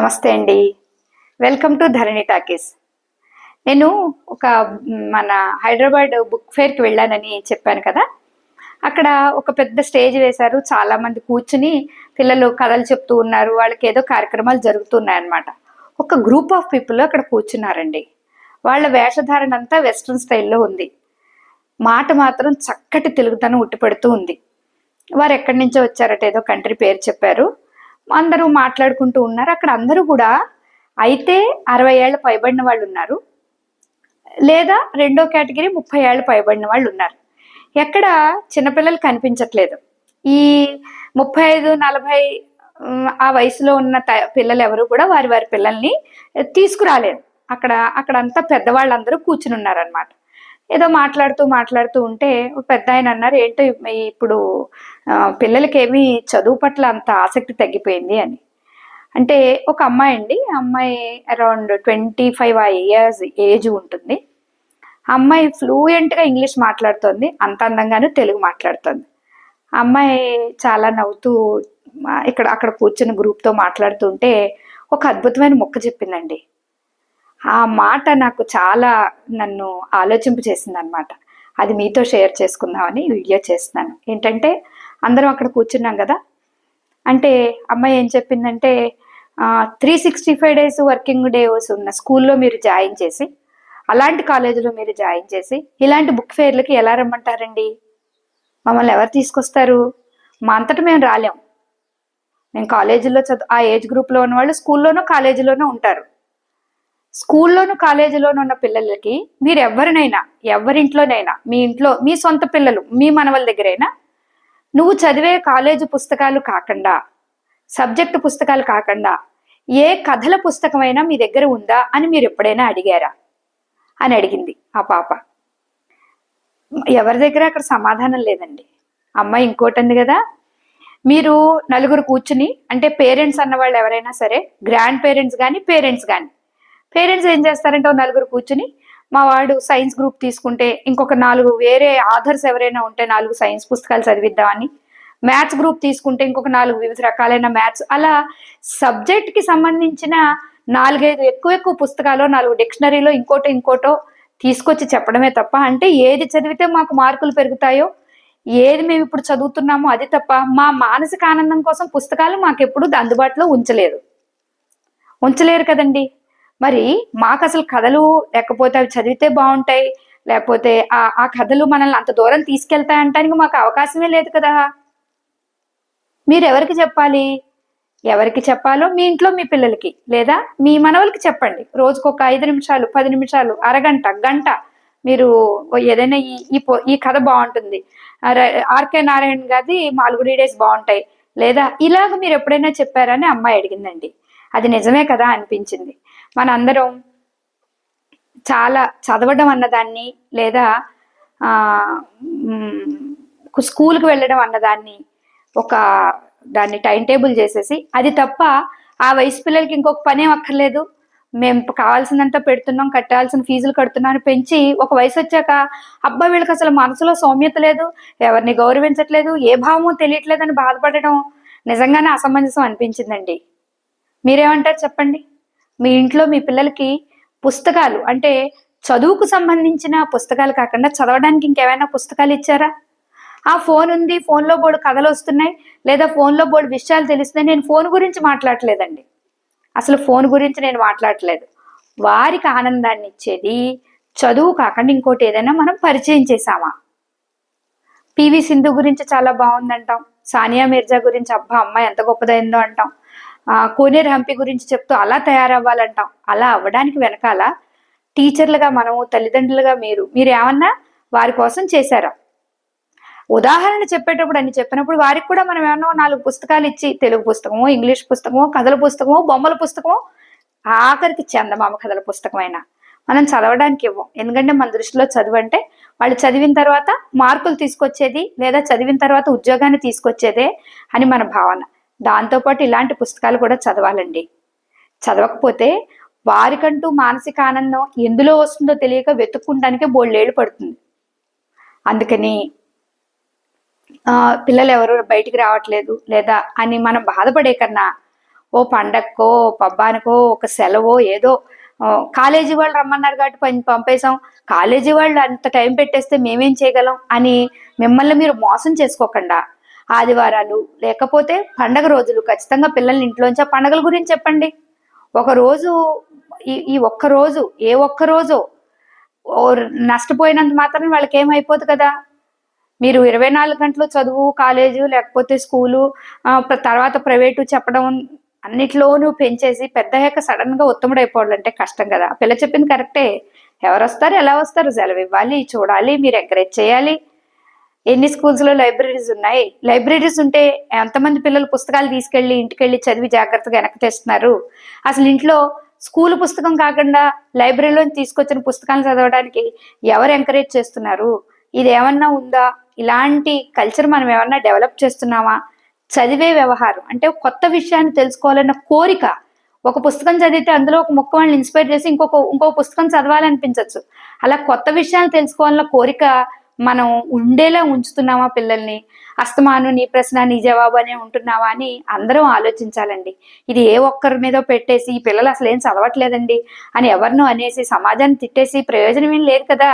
నమస్తే అండి. Welcome to Dharani talkies నేను ఒక మన హైదరాబాద్ బుక్ ఫేర్కి వెళ్ళానని చెప్పాను కదా. అక్కడ ఒక పెద్ద స్టేజ్ వేశారు. చాలామంది కూర్చుని పిల్లలు కథలు చెప్తూ ఉన్నారు. వాళ్ళకి ఏదో కార్యక్రమాలు జరుగుతున్నాయి అన్నమాట ఒక గ్రూప్ ఆఫ్ పీపుల్ అక్కడ కూర్చున్నారండి. వాళ్ళ వేషధారణ అంతా వెస్ట్రన్ స్టైల్లో ఉంది. మాట మాత్రం చక్కటి తెలుగుతనం ఉట్టిపడుతూ ఉంది. వారు ఎక్కడి నుంచో వచ్చారట ఏదో కంట్రీ పేరు చెప్పారు. అందరూ మాట్లాడుకుంటూ ఉన్నారు. అక్కడ అందరూ కూడా అయితే అరవై ఏళ్ళ పైబడిన వాళ్ళు ఉన్నారు. లేదా రెండో కేటగిరీ ముప్పై ఏళ్ళు పైబడిన వాళ్ళు ఉన్నారు. ఎక్కడ చిన్నపిల్లలు కనిపించట్లేదు. ఈ ముప్పై ఐదు నలభై ఆ వయసులో ఉన్న త- పిల్లలు ఎవరు కూడా వారి వారి పిల్లల్ని తీసుకురాలేదు. అక్కడ అక్కడ అంతా పెద్దవాళ్ళందరూ కూర్చుని ఉన్నారనమాట ఏదో మాట్లాడుతూ మాట్లాడుతూ ఉంటే పెద్ద ఆయన అన్నారు ఏంటో ఇప్పుడు పిల్లలకి ఏమీ చదువు పట్ల అంత ఆసక్తి తగ్గిపోయింది అని. అంటే ఒక అమ్మాయి అండి అమ్మాయి around twenty five years age ఉంటుంది. అమ్మాయి ఫ్లూయెంట్గా ఇంగ్లీష్ మాట్లాడుతుంది అంత అందంగాను తెలుగు మాట్లాడుతుంది. అమ్మాయి చాలా నవ్వుతూ ఇక్కడ అక్కడ కూర్చుని గ్రూప్తో మాట్లాడుతుంటే ఒక అద్భుతమైన మొక్క చెప్పిందండి. ఆ మాట నాకు చాలా నన్ను ఆలోచింపు చేసింది అనమాట అది మీతో షేర్ చేసుకుందామని వీడియో చేస్తున్నాను. ఏంటంటే అందరం అక్కడ కూర్చున్నాం కదా? అంటే అమ్మాయి ఏం చెప్పిందంటే three sixty five days working days ఉన్న స్కూల్లో మీరు జాయిన్ చేసి అలాంటి కాలేజీలో మీరు జాయిన్ చేసి ఇలాంటి బుక్ ఫేర్లకి ఎలా రమ్మంటారండి? మమ్మల్ని ఎవరు తీసుకొస్తారు? మా అంతటా మేము రాలేం. మేము కాలేజీలో చదువు ఆ ఏజ్ గ్రూప్లో ఉన్న వాళ్ళు స్కూల్లోనూ కాలేజీలోనూ ఉంటారు. స్కూల్లోను కాలేజీలోనూ ఉన్న పిల్లలకి మీరు ఎవరినైనా ఎవరింట్లోనైనా మీ ఇంట్లో మీ సొంత పిల్లలు మీ మనవల దగ్గరైనా నువ్వు చదివే కాలేజీ పుస్తకాలు కాకుండా సబ్జెక్టు పుస్తకాలు కాకుండా ఏ కథల పుస్తకమైనా మీ దగ్గర ఉందా అని మీరు ఎప్పుడైనా అడిగారా? అని అడిగింది ఆ పాప. ఎవరి దగ్గర అక్కడ సమాధానం లేదండి. అమ్మాయి ఇంకోటి అంది కదా. మీరు నలుగురు కూర్చుని అంటే పేరెంట్స్ అన్న వాళ్ళు ఎవరైనా సరే గ్రాండ్ పేరెంట్స్ కానీ పేరెంట్స్ కానీ పేరెంట్స్ ఏం చేస్తారంటే ఓ నలుగురు కూర్చుని మా వాడు సైన్స్ గ్రూప్ తీసుకుంటే ఇంకొక నాలుగు వేరే ఆథర్స్ ఎవరైనా ఉంటే నాలుగు సైన్స్ పుస్తకాలు చదివిద్దామని. మ్యాథ్స్ గ్రూప్ తీసుకుంటే ఇంకొక నాలుగు వివిధ రకాలైన మ్యాథ్స్. అలా సబ్జెక్ట్కి సంబంధించిన నాలుగైదు ఎక్కువ ఎక్కువ పుస్తకాలు నాలుగు డిక్షనరీలో ఇంకోటో ఇంకోటో తీసుకొచ్చి చెప్పడమే తప్ప అంటే ఏది చదివితే మాకు మార్కులు పెరుగుతాయో ఏది మేము ఇప్పుడు చదువుతున్నామో అది తప్ప మా మానసిక ఆనందం కోసం పుస్తకాలు మాకు ఎప్పుడు అందుబాటులో ఉంచలేదు. ఉంచలేరు కదండి. మరి మాకు అసలు కథలు లేకపోతే అవి చదివితే బాగుంటాయి. లేకపోతే ఆ ఆ కథలు మనల్ని అంత దూరం తీసుకెళ్తాయంటానికి మాకు అవకాశమే లేదు కదా. మీరు ఎవరికి చెప్పాలి? ఎవరికి చెప్పాలో మీ ఇంట్లో మీ పిల్లలకి లేదా మీ మనవలకి చెప్పండి. రోజుకు ఒక ఐదు నిమిషాలు పది నిమిషాలు అరగంట గంట మీరు ఏదైనా ఈ ఈ కథ బాగుంటుంది. ఆర్కే నారాయణ గారి మాలుగుడి డేస్ బాగుంటాయి. లేదా ఇలాగ మీరు ఎప్పుడైనా చెప్పారని అమ్మాయి అడిగిందండి. అది నిజమే కదా అనిపించింది. మనందరం చాలా చదవడం అన్నదాన్ని లేదా స్కూల్కి వెళ్ళడం అన్నదాన్ని ఒక దాన్ని టైం టేబుల్ చేసేసి అది తప్ప ఆ వయసు పిల్లలకి ఇంకొక పని అక్కర్లేదు. మేము కావాల్సినంత పెడుతున్నాం కట్టాల్సిన ఫీజులు కడుతున్నాం పెంచి ఒక వయసు వచ్చాక అబ్బా వీళ్ళకి అసలు మనసులో సౌమ్యత లేదు ఎవరిని గౌరవించట్లేదు ఏ భావమో తెలియట్లేదని బాధపడడం నిజంగానే అసమంజసం అనిపించిందండి. మీరేమంటారు చెప్పండి? మీ ఇంట్లో మీ పిల్లలకి పుస్తకాలు అంటే చదువుకు సంబంధించిన పుస్తకాలు కాకుండా చదవడానికి ఇంకేమైనా పుస్తకాలు ఇచ్చారా? ఆ ఫోన్ ఉంది ఫోన్లో బోర్డు కథలు వస్తున్నాయి లేదా ఫోన్లో బోర్డు విషయాలు తెలుస్తున్నాయి నేను ఫోన్ గురించి మాట్లాడట్లేదండి. అసలు ఫోన్ గురించి నేను మాట్లాడట్లేదు. వారికి ఆనందాన్ని ఇచ్చేది చదువు కాకుండా ఇంకోటి ఏదైనా మనం పరిచయం చేసామా పివి సింధు గురించి చాలా బాగుందంటాం. సానియా మిర్జా గురించి అబ్బా అమ్మాయి ఎంత గొప్పదైందో అంటాం. కోనేరు హంపి గురించి చెప్తూ అలా తయారవ్వాలంటాం. అలా అవ్వడానికి వెనకాల టీచర్లుగా మనము తల్లిదండ్రులుగా మీరు మీరు ఏమన్నా వారి కోసం చేశారా? ఉదాహరణ చెప్పేటప్పుడు అని చెప్పినప్పుడు వారికి కూడా మనం ఏమన్నా నాలుగు పుస్తకాలు ఇచ్చి తెలుగు పుస్తకమో ఇంగ్లీష్ పుస్తకమో కథల పుస్తకమో బొమ్మల పుస్తకమో ఆఖరికి చందమామ కథల పుస్తకమైనా మనం చదవడానికి ఇవ్వం. ఎందుకంటే మన దృష్టిలో చదువు అంటే వాళ్ళు చదివిన తర్వాత మార్కులు తీసుకొచ్చేది లేదా చదివిన తర్వాత ఉద్యోగాన్ని తీసుకొచ్చేదే అని మన భావన. దాంతోపాటు ఇలాంటి పుస్తకాలు కూడా చదవాలండి. చదవకపోతే వారికంటూ మానసిక ఆనందం ఎందులో వస్తుందో తెలియక వెతుక్కుంటానికి బోళ్ళేళ్ళు పడుతుంది. అందుకని పిల్లలు ఎవరు బయటికి రావట్లేదు లేదా అని మనం బాధపడే కన్నా ఓ పండక్కో పబ్బానికో ఒక సెలవో ఏదో కాలేజీ వాళ్ళు రమ్మన్నారు కాబట్టి పం- పంపేశాం. కాలేజీ వాళ్ళు అంత టైం పెట్టేస్తే మేమేం చేయగలం అని మిమ్మల్ని మీరు మోసం చేసుకోకుండా ఆదివారాలు. లేకపోతే పండగ రోజులు. ఖచ్చితంగా పిల్లల్ని ఇంట్లోంచి ఆ పండగల గురించి చెప్పండి. ఒక రోజు ఈ ఈ ఒక్క రోజు ఏ ఒక్క రోజు ఓ నష్టపోయినంత మాత్రం వాళ్ళకి ఏమైపోదు కదా. మీరు ఇరవై నాలుగు గంటలు చదువు కాలేజు లేకపోతే స్కూలు తర్వాత ప్రైవేటు చెప్పడం అన్నిట్లోనూ పెంచేసి పెద్ద అయ్యాక సడన్గా ఉత్తముడు అయిపోవాలంటే కష్టం కదా. ఆ పిల్ల చెప్పింది కరెక్టే. ఎవరు వస్తారు ఎలా వస్తారు? సెలవు ఇవ్వాలి చూడాలి మీరు ఎంకరేజ్ చేయాలి. ఎన్ని స్కూల్స్లో లైబ్రరీస్ ఉన్నాయి? లైబ్రరీస్ ఉంటే ఎంతమంది పిల్లలు పుస్తకాలు తీసుకెళ్ళి ఇంటికెళ్ళి చదివి జాగ్రత్తగా వెనక్కి తెస్తున్నారు? అసలు ఇంట్లో స్కూల్ పుస్తకం కాకుండా లైబ్రరీలో తీసుకొచ్చిన పుస్తకాలు చదవడానికి ఎవరు ఎంకరేజ్ చేస్తున్నారు? ఇది ఏమన్నా ఉందా? ఇలాంటి కల్చర్ మనం ఏమన్నా డెవలప్ చేస్తున్నామా? చదివే వ్యవహారం అంటే కొత్త విషయాన్ని తెలుసుకోవాలన్న కోరిక ఒక పుస్తకం చదివితే అందులో ఒక ముక్క వాళ్ళని ఇన్స్పైర్ చేసి ఇంకొక ఇంకో పుస్తకం చదవాలనిపించవచ్చు అలా కొత్త విషయాలు తెలుసుకోవాలన్న కోరిక మనం ఉండేలా ఉంచుతున్నామా పిల్లల్ని? అస్తమాను నీ ప్రశ్న నీ జవాబు అనే ఉంటున్నావా అని అందరం ఆలోచించాలండి. ఇది ఏ ఒక్కరి మీద పెట్టేసి ఈ పిల్లలు అసలు ఏం చదవట్లేదండి అని ఎవరినో అనేసి సమాజాన్ని తిట్టేసి ప్రయోజనం ఏం లేదు కదా?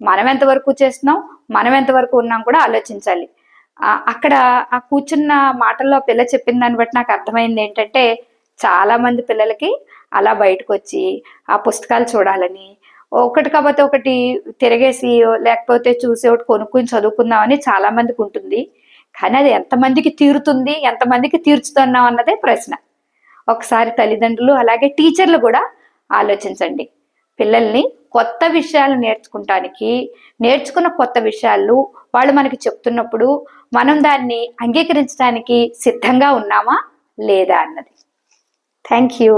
మనం ఎంతవరకు చేస్తున్నాం మనం ఎంతవరకు ఉన్నాం కూడా ఆలోచించాలి. అక్కడ ఆ కూర్చున్న మాటల్లో పిల్ల చెప్పిన దాన్ని బట్టి నాకు అర్థమైంది ఏంటంటే చాలా మంది పిల్లలకి అలా బయటకు వచ్చి ఆ పుస్తకాలు చూడాలని ఒకటి కాకపోతే ఒకటి తిరగేసి లేకపోతే చూసి ఒకటి కొనుక్కుని చదువుకుందామని చాలా మందికి ఉంటుంది. కానీ అది ఎంతమందికి తీరుతుంది ఎంతమందికి తీర్చుతున్నాం అన్నదే ప్రశ్న. ఒకసారి తల్లిదండ్రులు అలాగే టీచర్లు కూడా ఆలోచించండి. పిల్లల్ని కొత్త విషయాలు నేర్చుకుంటానికి నేర్చుకున్న కొత్త విషయాలు వాళ్ళు మనకి చెప్తున్నప్పుడు మనం దాన్ని అంగీకరించడానికి సిద్ధంగా ఉన్నామా లేదా అన్నది. Thank you